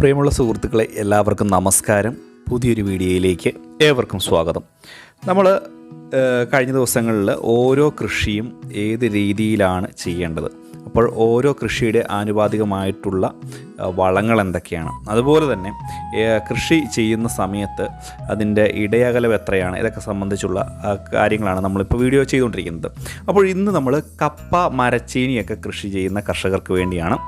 പ്രിയമുള്ള സുഹൃത്തുക്കളെ എല്ലാവർക്കും നമസ്കാരം. പുതിയൊരു വീഡിയോയിലേക്ക് ഏവർക്കും സ്വാഗതം. നമ്മൾ കഴിഞ്ഞ ദിവസങ്ങളിൽ ഓരോ കൃഷിയും ഏത് രീതിയിലാണ് ചെയ്യേണ്ടത്? അപ്പോൾ ഓരോ കൃഷിയുടെ ആനുപാതികമായിട്ടുള്ള വളങ്ങൾ എന്തൊക്കെയാണ്? അതുപോലെ തന്നെ കൃഷി ചെയ്യുന്ന സമയത്ത് അതിന്റെ ഇടയകലം എത്രയാണ്? ഇതൊക്കെ സംബന്ധിച്ചുള്ള കാര്യങ്ങളാണ് നമ്മളിപ്പോൾ വീഡിയോ ചെയ്തുകൊണ്ടിരിക്കുന്നത്. അപ്പോൾ ഇന്ന് നമ്മൾ കപ്പ മരച്ചീനിയൊക്കെ കൃഷി ചെയ്യുന്ന കർഷകർക്ക് വേണ്ടിയാണ്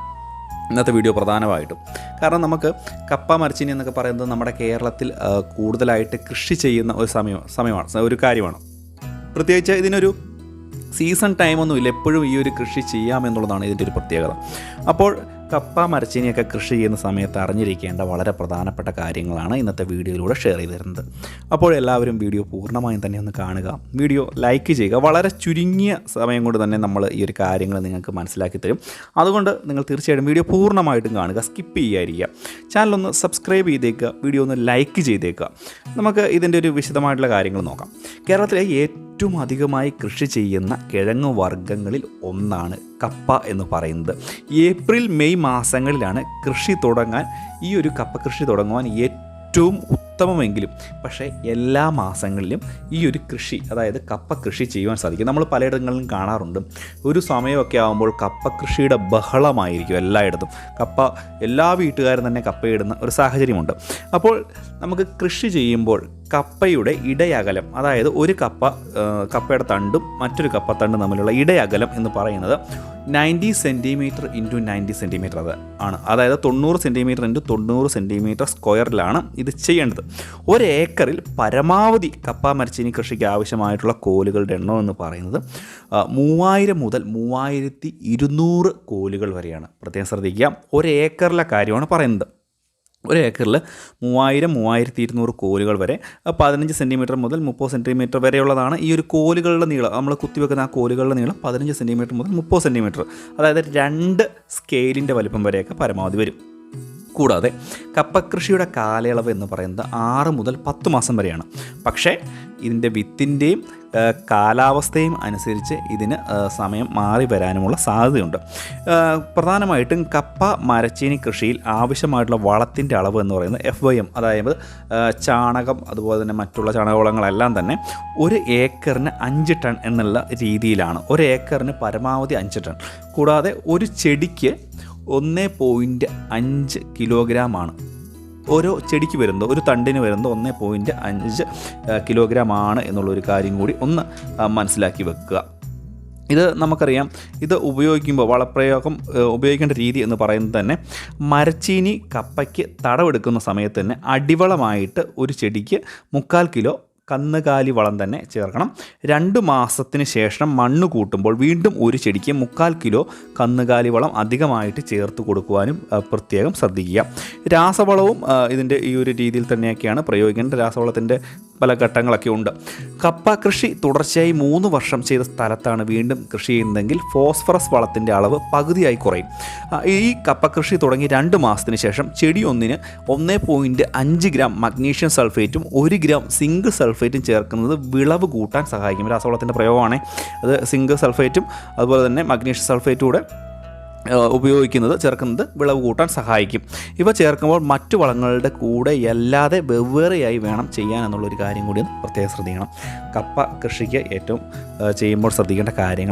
ഇന്നത്തെ വീഡിയോ പ്രധാനമായിട്ടും. കാരണം നമുക്ക് കപ്പ മരച്ചീനി എന്നൊക്കെ പറയുന്നത് നമ്മുടെ കേരളത്തിൽ കൂടുതലായിട്ട് കൃഷി ചെയ്യുന്ന ഒരു സമയം സമയമാണ് ഒരു കാര്യമാണ്. പ്രത്യേകിച്ച് ഇതിനൊരു സീസൺ ടൈമൊന്നുമില്ല. എപ്പോഴും ഈ ഒരു കൃഷി ചെയ്യാമെന്നുള്ളതാണ് ഇതിന്റെ ഒരു പ്രത്യേകത. അപ്പോൾ കപ്പ മരച്ചീനിയൊക്കെ കൃഷി ചെയ്യുന്ന സമയത്ത് അറിഞ്ഞിരിക്കേണ്ട വളരെ പ്രധാനപ്പെട്ട കാര്യങ്ങളാണ് ഇന്നത്തെ വീഡിയോയിലൂടെ ഷെയർ ചെയ്ത് തരുന്നത് അപ്പോൾ എല്ലാവരും വീഡിയോ പൂർണമായും തന്നെ ഒന്ന് കാണുക. വീഡിയോ ലൈക്ക് ചെയ്യുക. വളരെ ചുരുങ്ങിയ സമയം കൊണ്ട് തന്നെ നമ്മൾ ഈ ഒരു കാര്യങ്ങൾ നിങ്ങൾക്ക് മനസ്സിലാക്കി തരും. അതുകൊണ്ട് നിങ്ങൾ തീർച്ചയായിട്ടും വീഡിയോ പൂർണമായിട്ടും കാണുക. സ്കിപ്പ് ചെയ്യാതിരിക്കുക. ചാനലൊന്ന് സബ്സ്ക്രൈബ് ചെയ്തേക്കുക. വീഡിയോ ഒന്ന് ലൈക്ക് ചെയ്തേക്കുക. നമുക്ക് ഇതിന്റെ ഒരു വിശദമായിട്ടുള്ള കാര്യങ്ങൾ നോക്കാം. കേരളത്തിലെ ഏറ്റവും അധികമായി കൃഷി ചെയ്യുന്ന കിഴങ്ങ് വർഗങ്ങളിൽ ഒന്നാണ് കപ്പ എന്ന് പറയുന്നത്. ഏപ്രിൽ മെയ് മാസങ്ങളിലാണ് കൃഷി തുടങ്ങാൻ ഈ ഒരു കപ്പ കൃഷി തുടങ്ങുവാൻ ഏറ്റവും ഉത്തമമെങ്കിലും പക്ഷേ എല്ലാ മാസങ്ങളിലും ഈ ഒരു കൃഷി അതായത് കപ്പ കൃഷി ചെയ്യുവാൻ സാധിക്കും. നമ്മൾ പലയിടങ്ങളിലും കാണാറുണ്ട്. ഒരു സമയമൊക്കെ ആകുമ്പോൾ കപ്പ കൃഷിയുടെ ബഹളമായിരിക്കും എല്ലായിടത്തും. കപ്പ എല്ലാ വീട്ടുകാരും തന്നെ കപ്പയിടുന്ന ഒരു സാഹചര്യമുണ്ട്. അപ്പോൾ നമുക്ക് കൃഷി ചെയ്യുമ്പോൾ കപ്പയുടെ ഇടയകലം അതായത് ഒരു കപ്പ കപ്പയുടെ തണ്ടും മറ്റൊരു കപ്പ തണ്ടും തമ്മിലുള്ള ഇടയകലം എന്ന് പറയുന്നത് ninety centimetre into ninety centimetre അത് ആണ്. അതായത് തൊണ്ണൂറ് സെന്റിമീറ്റർ ഇന്റു തൊണ്ണൂറ് സെന്റിമീറ്റർ സ്ക്വയറിലാണ് ഇത് ചെയ്യേണ്ടത്. ഒരു ഏക്കറിൽ പരമാവധി കപ്പ മരച്ചീനി കൃഷിക്ക് ആവശ്യമായിട്ടുള്ള കോലുകളുടെ എണ്ണം എന്ന് പറയുന്നത് മൂവായിരം മുതൽ മൂവായിരത്തി ഇരുന്നൂറ് കോലുകൾ വരെയാണ്. പ്രത്യേകം ശ്രദ്ധിക്കുക. ഒരു ഏക്കറിലെ കാര്യമാണ് പറയുന്നത്. ഒരു ഏക്കറിൽ മൂവായിരം മൂവായിരത്തി ഇരുന്നൂറ് കോലുകൾ വരെ പതിനഞ്ച് സെന്റിമീറ്റർ മുതൽ മുപ്പത് സെന്റിമീറ്റർ വരെയുള്ളതാണ് ഈ ഒരു കോലുകളുടെ നീളം. നമ്മൾ കുത്തിവെക്കുന്ന ആ കോലുകളുടെ നീളം പതിനഞ്ച് സെന്റിമീറ്റർ മുതൽ മുപ്പത് സെന്റിമീറ്റർ അതായത് രണ്ട് സ്കെയിലിന്റെ വലിപ്പം വരെയൊക്കെ പരമാവധി വരും. കൂടാതെ കപ്പകൃഷിയുടെ കാലയളവ് എന്ന് പറയുന്നത് ആറ് മുതൽ പത്ത് മാസം വരെയാണ്. പക്ഷേ ഇതിന്റെ വിത്തിന്റെയും കാലാവസ്ഥയും അനുസരിച്ച് ഇതിന് സമയം മാറി വരാനുമുള്ള സാധ്യതയുണ്ട്. പ്രധാനമായിട്ടും കപ്പ മരച്ചീനി കൃഷിയിൽ ആവശ്യമായിട്ടുള്ള വളത്തിന്റെ അളവ് എന്ന് പറയുന്നത് എഫ് വൈ എം അതായത് ചാണകം അതുപോലെ തന്നെ മറ്റുള്ള ചാണകവളങ്ങളെല്ലാം തന്നെ ഒരു ഏക്കറിന് അഞ്ച് ടൺ എന്നുള്ള രീതിയിലാണ്. ഒരു ഏക്കറിന് പരമാവധി അഞ്ച് ടൺ. കൂടാതെ ഒരു ചെടിക്ക് ഒന്ന് പോയിന്റ് അഞ്ച് കിലോഗ്രാമാണ് ഓരോ ചെടിക്ക് വരുന്നത് ഒരു തണ്ടിന് വരുന്നത് ഒന്ന് പോയിന്റ് അഞ്ച് കിലോഗ്രാം ആണ് എന്നുള്ളൊരു കാര്യം കൂടി ഒന്ന് മനസ്സിലാക്കി വെക്കുക. ഇത് നമുക്കറിയാം ഇത് ഉപയോഗിക്കുമ്പോൾ വളപ്രയോഗം ഉപയോഗിക്കേണ്ട രീതി എന്ന് പറയുന്നത് തന്നെ മരച്ചീനി കപ്പയ്ക്ക് തടവെടുക്കുന്ന സമയത്ത് തന്നെ അടിവളമായിട്ട് ഒരു ചെടിക്ക് മുക്കാൽ കിലോ കന്നുകാലി വളം തന്നെ ചേർക്കണം. രണ്ട് മാസത്തിന് ശേഷം മണ്ണ് കൂട്ടുമ്പോൾ വീണ്ടും ഒരു ചെടിക്ക് മുക്കാൽ കിലോ കന്നുകാലി വളം അധികമായിട്ട് ചേർത്ത് കൊടുക്കുവാനും പ്രത്യേകം ശ്രദ്ധിക്കുക. രാസവളവും ഇതിന്റെ ഈ ഒരു രീതിയിൽ തന്നെയൊക്കെയാണ് പ്രയോഗിക്കേണ്ടത്. രാസവളത്തിന്റെ പല ഘട്ടങ്ങളൊക്കെ ഉണ്ട്. കപ്പ കൃഷി തുടർച്ചയായി മൂന്ന് വർഷം ചെയ്ത സ്ഥലത്താണ് വീണ്ടും കൃഷി ചെയ്യുന്നതെങ്കിൽ ഫോസ്ഫറസ് വളത്തിന്റെ അളവ് പകുതിയായി കുറയും. ഈ കപ്പ കൃഷി തുടങ്ങി രണ്ട് മാസത്തിന് ശേഷം ചെടി ഒന്നിന് ഒന്ന് പോയിന്റ് അഞ്ച് ഗ്രാം മഗ്നീഷ്യം സൾഫേറ്റും ഒരു ഗ്രാം സിങ്ക് സൾഫേറ്റും ചേർക്കുന്നത് വിളവ് കൂട്ടാൻ സഹായിക്കും. രാസവളത്തിന്റെ പ്രയോഗമാണ്. അത് സിങ്ക് സൾഫേറ്റും അതുപോലെ തന്നെ മഗ്നീഷ്യം സൾഫേറ്റും കൂടെ ഉപയോഗിക്കുന്നത് ചേർക്കുന്നത് വിളവ് കൂട്ടാൻ സഹായിക്കും. ഇവ ചേർക്കുമ്പോൾ മറ്റു വളങ്ങളുടെ കൂടെ അല്ലാതെ വെവ്വേറെയായി വേണം ചെയ്യാൻ എന്നുള്ളൊരു കാര്യം കൂടി പ്രത്യേകം ശ്രദ്ധിക്കണം. കപ്പ കൃഷിക്ക് ഏറ്റവും ചെയ്യുമ്പോൾ ശ്രദ്ധിക്കേണ്ട കാര്യങ്ങൾ